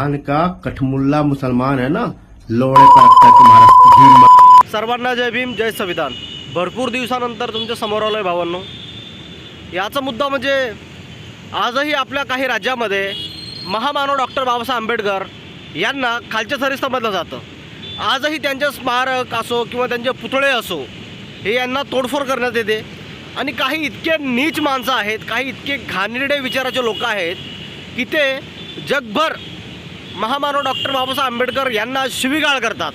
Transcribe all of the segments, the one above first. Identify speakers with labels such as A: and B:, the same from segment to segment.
A: संविधान का कठमुल्ला मुसलमान है ना? लोड़े पर तुम्हारा
B: सर्वांना जय भीम जय संविधान. भरपूर दिवसानंतर तुमच्यासमोर आलोय आहे भावांनो. याचा मुद्दा म्हणजे आजही आपल्या काही राज्यामध्ये महामानव डॉक्टर बाबासाहेब आंबेडकर यांना खालच्या सरी समजलं जातं. आजही त्यांचे स्मारक असो किंवा त्यांचे पुतळे असो हे यांना तोडफोड करण्यात येते. आणि काही इतके नीच माणसं आहेत काही इतके घाणेरडे विचाराचे लोक आहेत की ते जगभर महामानव डॉक्टर बाबासाहेब आंबेडकर यांना शिवीगाळ करतात.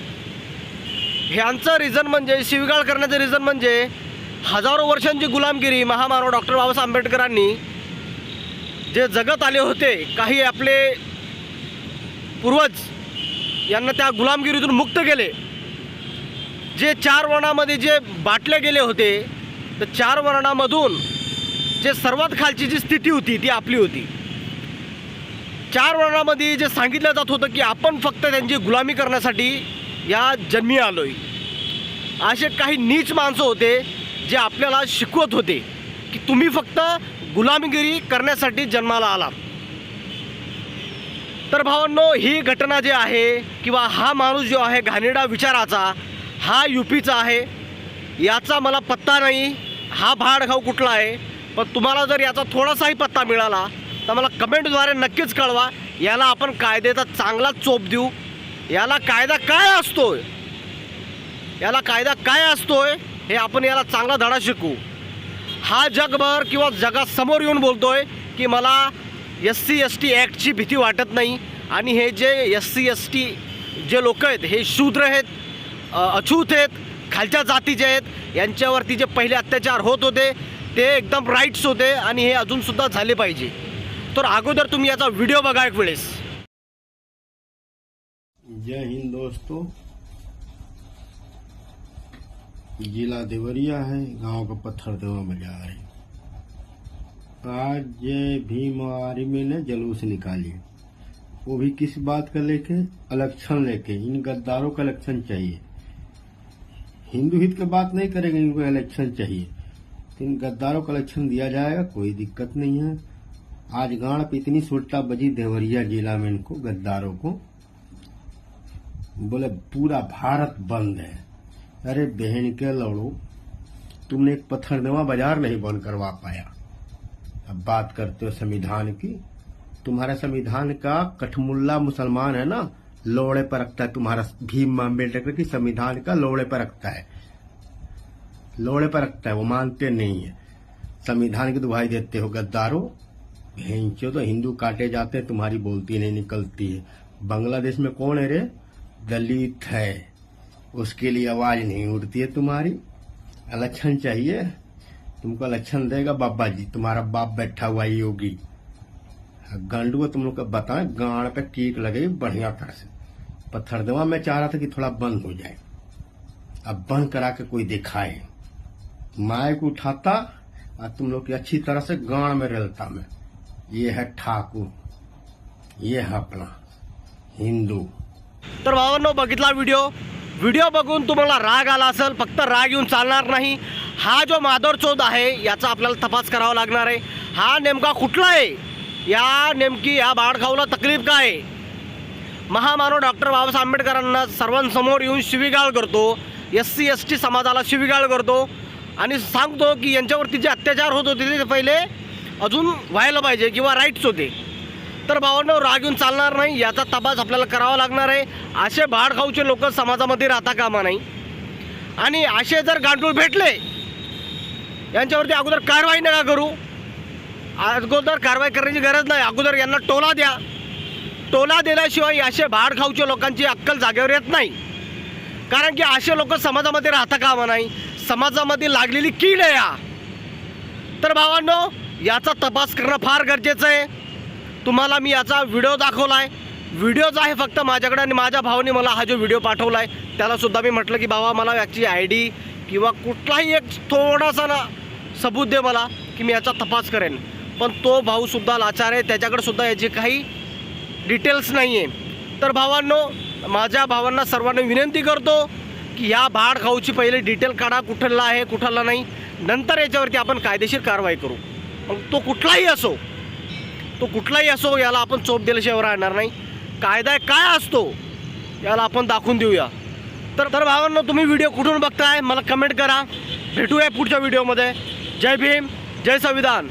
B: ह्यांचं रिझन म्हणजे शिवीगाळ करण्याचं रिझन म्हणजे हजारो वर्षांची गुलामगिरी महामानव डॉक्टर बाबासाहेब आंबेडकरांनी जे जगत आले होते काही आपले पूर्वज यांना त्या गुलामगिरीतून मुक्त केले. जे चार वर्णामध्ये जे बाटले गेले होते तर चार वर्णामधून जे सर्वात खालची जी स्थिती होती ती आपली होती. चार वर्णामध्ये जे सांगितलं जात होतं की आपण फक्त त्यांची गुलामी करण्यासाठी या जन्मी आलोय. असे काही नीच माणसं होते जे आपल्याला शिकवत होते की तुम्ही फक्त गुलामगिरी करण्यासाठी जन्माला आलात. तर भावांनो ही घटना जी आहे किंवा हा माणूस जो आहे घाणेडा विचाराचा हा युपीचा आहे याचा मला पत्ता नाही. हा भाडखाऊ कुठला आहे? पण तुम्हाला जर याचा थोडासाही पत्ता मिळाला तर मला कमेंटद्वारे नक्कीच कळवा. याला आपण कायद्याचा चांगला चोप देऊ. याला कायदा काय असतोय? याला कायदा काय असतोय? हे आपण याला चांगला धडा शिकू. हा जगभर किंवा जगासमोर येऊन बोलतोय की मला एस सी एस टी ॲक्टची भीती वाटत नाही. आणि हे जे एस सी एस टी जे लोक आहेत हे शूद्र आहेत अछूत आहेत खालच्या जातीचे आहेत यांच्यावरती जे पहिले अत्याचार होत होते ते एकदम राईट्स होते आणि हे अजूनसुद्धा झाले पाहिजे. तर अगोदर तुम्ही याचा व्हिडिओ बघा एक वेळेस.
A: जय हिंद दोस्तों। जिला देवरिया है, गाँव का पत्थर देवा बाज़ार है। आज ये भीम आर्मी ने जुलूस निकाली। वो भी किस बात का लेके? इलेक्शन लेके। इन गद्दारों का इलेक्शन चाहिए। हिंदू हित की बात नहीं करेंगे, इनको इलेक्शन चाहिए। तो इन गद्दारों का इलेक्शन दिया जाएगा, कोई दिक्कत नहीं है। आज गांड पे इतनी सुलटा बजी देवरिया जिला में इनको, गद्दारों को। बोले, पूरा भारत बंद है। अरे बहन के लड़ो, तुमने एक पत्थरदवा बाज़ार नहीं बंद करवा पाया। अब बात करते हो संविधान की। तुम्हारा संविधान का कठमुल्ला मुसलमान है ना, लोड़े पर रखता है। तुम्हारा भीम अंबेडकर की संविधान का लोड़े पर रखता है। लोड़े पर रखता है, वो मानते नहीं है। संविधान की दुहाई देते हो गद्दारों। भेंचो तो हिंदू काटे जाते हैं, तुम्हारी बोलती नहीं, निकलती है। बांग्लादेश में कौन है रे? दलित है। उसके लिए आवाज़ नहीं उठती है तुम्हारी। इलेक्शन चाहिए? तुमको इलेक्शन देगा बाबा जी तुम्हारा बाप बैठा हुआ है, योगी। गांडू को तुम लोग बताएँ, गाड़ पे कीक लगेगी बढ़िया तरह से। पत्थर पत्थरदवा में चाह रहा था कि थोड़ा बंद हो जाए। अब बंद करा के कोई दिखाए। माइक उठाता, और तुम लोग की अच्छी तरह से गाड़ में रलता में। ये है ठाकुर ये है अपना हिंदू।
B: तर भावांनो बघितला व्हिडिओ व्हिडिओ बघून तुम्हाला राग आला असेल फक्त राग येऊन चालणार नाही. हा जो माधोर चोध आहे याचा आपल्याला तपास करावा लागणार आहे. हा नेमका कुठला आहे? या नेमकी या बाळखाऊला तकलीफ काय? आहे महामानव डॉक्टर बाबासाहेब आंबेडकरांना सर्वांसमोर येऊन शिवीगाळ करतो. एस सी एस टी समाजाला शिवीगाळ करतो. आणि सांगतो की यांच्यावरती जे अत्याचार होत होते ते पहिले अजून व्हायला पाहिजे किंवा राईट्स होते. तर भावांना राग येऊन चालणार नाही याचा तपास आपल्याला करावा लागणार आहे. असे भाडखाऊचे लोक समाजामध्ये राहता कामा नाही. आणि असे जर गांडूळ भेटले यांच्यावरती अगोदर कारवाई नका करू. अगोदर कारवाई करण्याची गरज नाही. अगोदर यांना टोला द्या. टोला दिल्याशिवाय असे भाडखाऊचे लोकांची अक्कल जागेवर येत नाही. कारण की असे लोक समाजामध्ये राहता कामा नाही. समाजामध्ये लागलेली कीड आहे या. तर भावांनो याचा तपास करणं फार गरजेचं आहे. तुम्हाला मी याचा व्हिडिओ दाखवला आहे व्हिडिओज आहे फक्त माझ्याकडे आणि माझ्या भावाने मला हा जो व्हिडिओ पाठवला आहे त्यालासुद्धा मी म्हटलं की बाबा मला याची आय डी किंवा कुठलाही एक थोडासा ना सबूत दे मला की मी याचा तपास करेन. पण तो भाऊसुद्धा लाचार आहे. त्याच्याकडे सुद्धा याची काही डिटेल्स नाही आहे तर भावांनो माझ्या भावांना सर्वांना विनंती करतो की या भाड खाऊची पहिले डिटेल काढा. कुठला आहे कुठला नाही. नंतर याच्यावरती आपण कायदेशीर कारवाई करू. मग तो कुठलाही असो तो कुठलाही असो याला आपण चोप दिल्याशिवाय राहणार नाही. कायदा काय असतो याला आपण दाखवून देऊया. तर तर भावांना तुम्ही व्हिडिओ कुठून बघताय मला कमेंट करा. भेटूया पुढच्या व्हिडिओमध्ये. जय भीम जय संविधान.